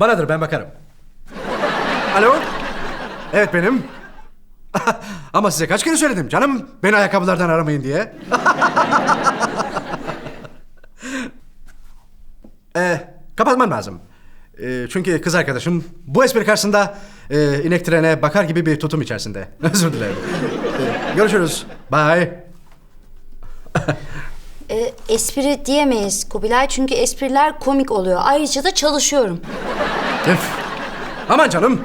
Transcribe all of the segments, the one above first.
Banadır ben bakarım. Alo? Evet benim. Ama size kaç kere söyledim canım beni ayakkabılardan aramayın diye. ee, kapatmam lazım. Ee, çünkü kız arkadaşım bu espri karşısında e, inek trene bakar gibi bir tutum içerisinde. Özür dilerim. Ee, görüşürüz. Bye. E, espri diyemeyiz Kubilay çünkü espriler komik oluyor. Ayrıca da çalışıyorum. Üf. Aman canım.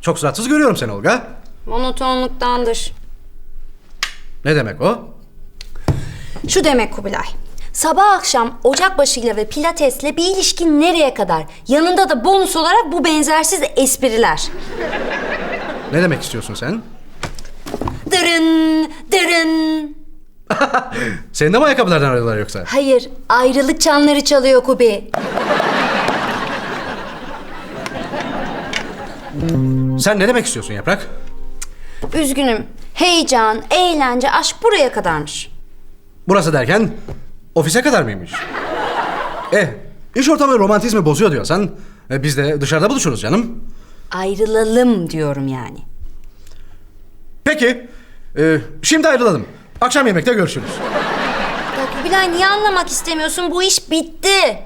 Çok suratsız görüyorum seni Olga. Monotonluktandır. Ne demek o? Şu demek Kubilay. Sabah akşam ocak başıyla ve pilatesle bir ilişkin nereye kadar? Yanında da bonus olarak bu benzersiz espriler. Ne demek istiyorsun sen? Dırın, dırın. Senin de mi ayakkabılardan arıyorlar yoksa? Hayır, ayrılık çanları çalıyor Kubi. Sen ne demek istiyorsun Yaprak? Üzgünüm. Heyecan, eğlence, aşk buraya kadarmış. Burası derken ofise kadar mıymış? Eh, iş ortamı romantizmi bozuyor diyorsan e, biz de dışarıda buluşuruz canım. Ayrılalım diyorum yani. Peki, e, şimdi ayrılalım. Akşam yemekte görüşürüz. Ya Kubilay niye anlamak istemiyorsun? Bu iş bitti.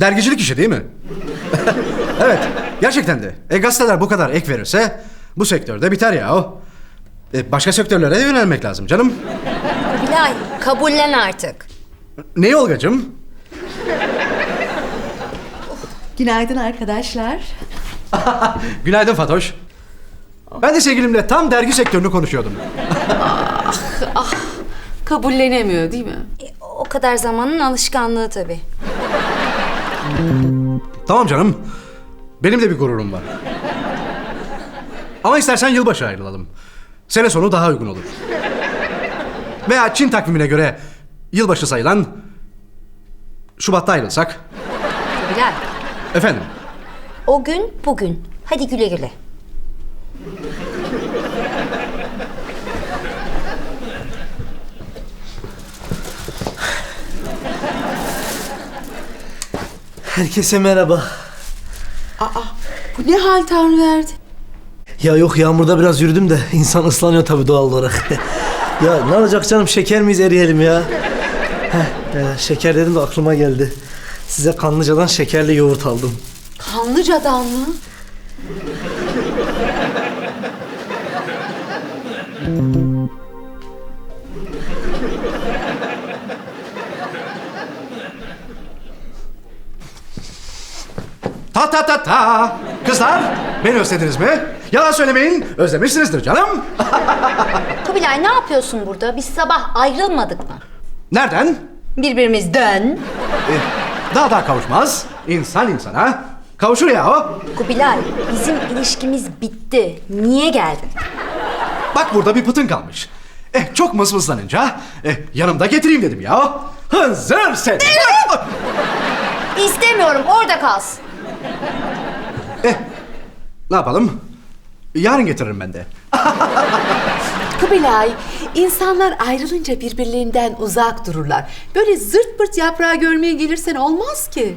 Dergicilik işi değil mi? evet, gerçekten de. E, gazeteler bu kadar ek verirse bu sektörde biter ya o. E, başka sektörlere de yönelmek lazım canım. Kubilay kabullen artık. Neyi Olgacığım? Günaydın arkadaşlar. Günaydın Fatoş. Ben de sevgilimle tam dergi sektörünü konuşuyordum. Kabullenemiyor değil mi? E, o kadar zamanın alışkanlığı tabii. Tamam canım. Benim de bir gururum var. Ama istersen yılbaşı ayrılalım. Sene sonu daha uygun olur. Veya Çin takvimine göre yılbaşı sayılan Şubat'ta ayrılsak. Kubilay Efendim, o gün bugün. Hadi güle güle. Herkese merhaba. Bu ne hal Tanrı verdi? Ya yok yağmurda biraz yürüdüm de insan ıslanıyor tabii doğal olarak. ya ne olacak canım şeker miyiz eriyelim ya? Heh, e, şeker dedim de aklıma geldi. Size Kanlıca'dan şekerli yoğurt aldım. Kanlıca'dan mı? ta ta ta ta. Kızlar, beni özlediniz mi? Yalan söylemeyin, özlemişsinizdir canım. Kubilay ne yapıyorsun burada? Biz sabah ayrılmadık mı? Nereden? Birbirimizden. Eh, daha da kavuşmaz. İnsan insana. Kavuşur ya o. Kubilay bizim ilişkimiz bitti. Niye geldin? Bak burada bir pıtın kalmış. Eh çok mızmızlanınca eh, yanımda getireyim dedim ya. Hınzır seni. İstemiyorum orada kalsın. Ne yapalım? Yarın getiririm ben de. Kubilay, insanlar ayrılınca birbirlerinden uzak dururlar. Böyle zırt pırt yaprağı görmeye gelirsen olmaz ki.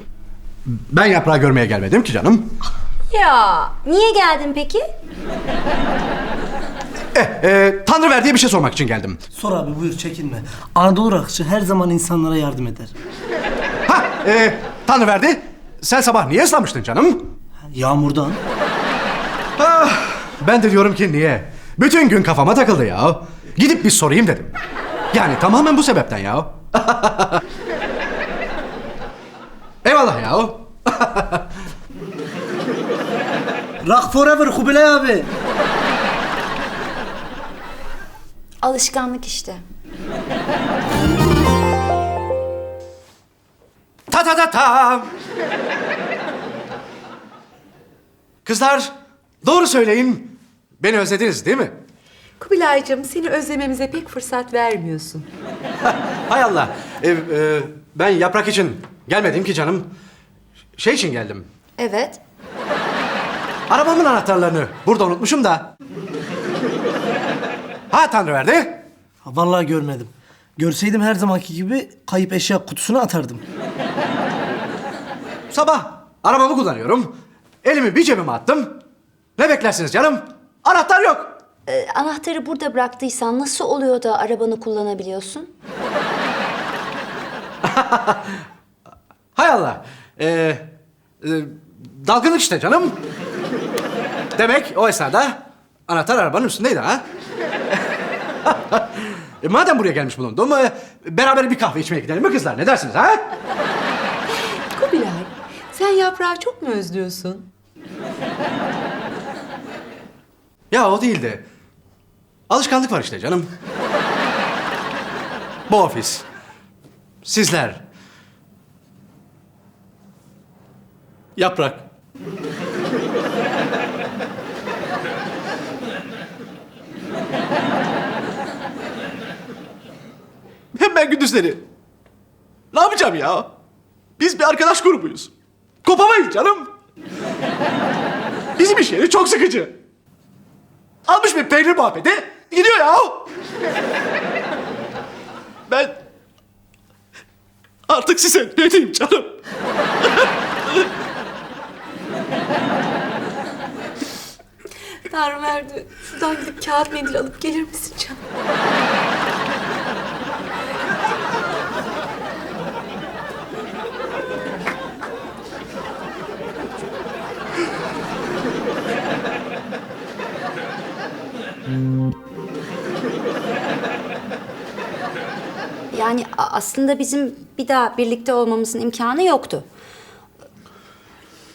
Ben yaprağı görmeye gelmedim ki canım. Ya niye geldin peki? Eh, eh, Tanrı ver diye bir şey sormak için geldim. Sor abi buyur çekinme. Anadolu rakışı her zaman insanlara yardım eder. Ha, eh, Tanrı verdi. Sen sabah niye ıslanmıştın canım? Yağmurdan. Ah, ben de diyorum ki niye? Bütün gün kafama takıldı ya. Gidip bir sorayım dedim. Yani tamamen bu sebepten ya. Eyvallah ya. Rock forever Kubilay abi. Alışkanlık işte. Ta ta ta ta. Kızlar doğru söyleyin. Beni özlediniz değil mi? Kubilaycığım seni özlememize pek fırsat vermiyorsun. Hay Allah. Ee, e, ben yaprak için gelmedim ki canım. Şey için geldim. Evet. Arabamın anahtarlarını burada unutmuşum da. Ha Tanrı verdi. Ha, Vallahi görmedim. Görseydim her zamanki gibi kayıp eşya kutusuna atardım. Sabah Arabamı kullanıyorum. Elimi bir cebime attım. Ne beklersiniz canım? Anahtar yok. Ee, anahtarı burada bıraktıysan nasıl oluyor da arabanı kullanabiliyorsun? Hay Allah. Ee, e, dalgınlık işte canım. Demek o esnada anahtar arabanın üstündeydi ha? e, madem buraya gelmiş bulundum, e, beraber bir kahve içmeye gidelim mi kızlar? Ne dersiniz ha? Sen yaprağı çok mu özlüyorsun? Ya o değildi. Alışkanlık var işte canım. Bu ofis. Sizler. Yaprak. Hem ben gündüzleri. Ne yapacağım ya? Biz bir arkadaş grubuyuz. Kopamayız canım. Bizim iş yeri çok sıkıcı. Almış bir peynir muhabbeti. Gidiyor ya. Ben artık size ne diyeyim canım? Tanrı verdi. Şuradan gidip kağıt mendil alıp gelir misin canım? Yani aslında bizim bir daha birlikte olmamızın imkanı yoktu.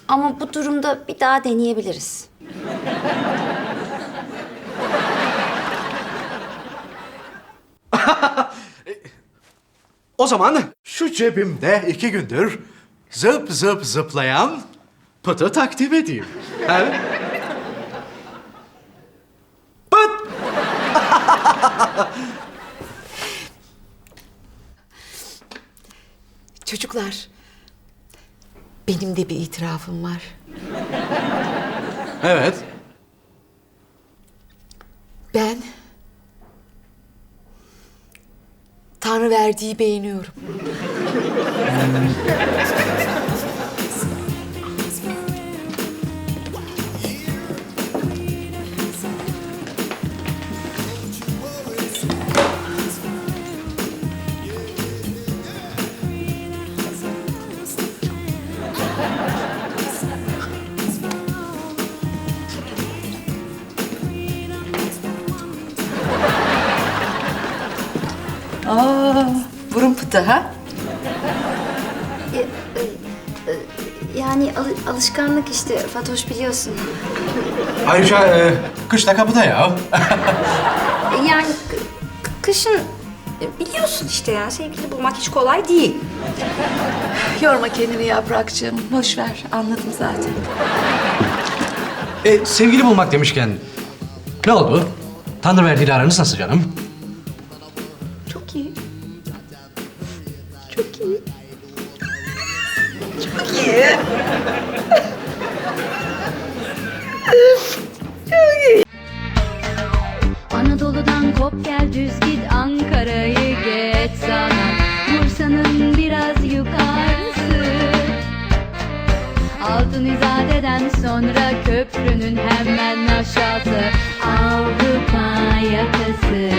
Ama bu durumda bir daha deneyebiliriz. O zaman şu cebimde iki gündür zıp zıp zıplayan pıtı takdim edeyim. He? Çocuklar, benim de bir itirafım var. Evet. Ben Tanrı verdiği beğeniyorum. burun pıtı ha? Yani alışkanlık işte Fatoş biliyorsun. Ayrıca e, kış da kapıda ya. Yani kışın e, biliyorsun işte ya sevgili bulmak hiç kolay değil. Yorma kendini yaprakçığım. Boş ver. Anladım zaten. E, sevgili bulmak demişken ne oldu? Tanrı verdiğiyle aranız nasıl canım? Anadolu'dan kop gel düz git Ankara'yı geç sana. Bursa'nın biraz yukarısı. Altın İzade'den sonra köprünün hemen aşağısı. Avrupa yakası